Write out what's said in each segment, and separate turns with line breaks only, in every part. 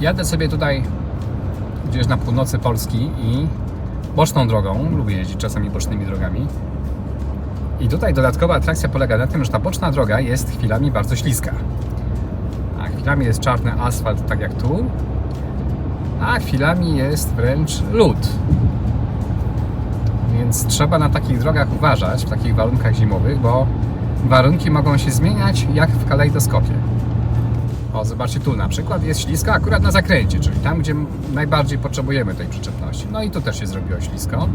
jadę sobie tutaj gdzieś na północy Polski i boczną drogą, lubię jeździć czasami bocznymi drogami. I tutaj dodatkowa atrakcja polega na tym, że ta boczna droga jest chwilami bardzo śliska. A chwilami jest czarny asfalt, tak jak tu, a chwilami jest wręcz lód. Więc trzeba na takich drogach uważać, w takich warunkach zimowych, bo warunki mogą się zmieniać jak w kalejdoskopie. O, zobaczcie tu na przykład jest ślisko akurat na zakręcie, czyli tam, gdzie najbardziej potrzebujemy tej przyczepności. No i tu też się zrobiło ślisko.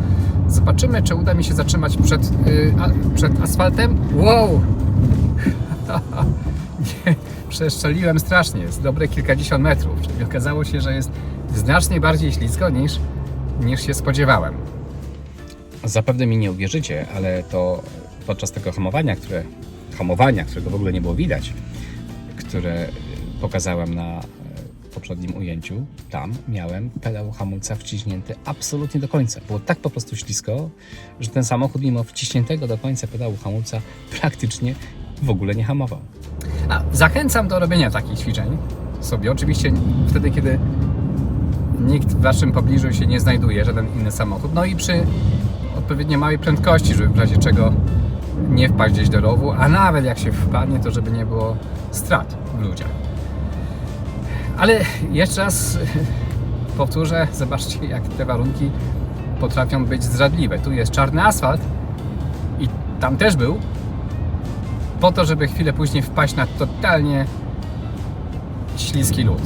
Zobaczymy, czy uda mi się zatrzymać przed, yy, a, przed asfaltem. Wow! Nie, przeszczeliłem strasznie, jest dobre kilkadziesiąt metrów, czyli okazało się, że jest znacznie bardziej ślisko niż, niż się spodziewałem. Zapewne mi nie uwierzycie, ale to podczas tego hamowania, które, hamowania, którego w ogóle nie było widać, które pokazałem na e, poprzednim ujęciu, tam miałem pedał hamulca wciśnięty absolutnie do końca. Było tak po prostu ślisko, że ten samochód mimo wciśniętego do końca pedału hamulca praktycznie w ogóle nie hamował. A, zachęcam do robienia takich ćwiczeń sobie. Oczywiście wtedy, kiedy nikt w waszym pobliżu się nie znajduje, żaden inny samochód. No i przy odpowiednio małej prędkości, żeby w razie czego nie wpaść gdzieś do rowu, a nawet jak się wpadnie, to żeby nie było strat w ludziach. Ale jeszcze raz powtórzę, zobaczcie jak te warunki potrafią być zdradliwe. Tu jest czarny asfalt i tam też był, po to, żeby chwilę później wpaść na totalnie śliski lód.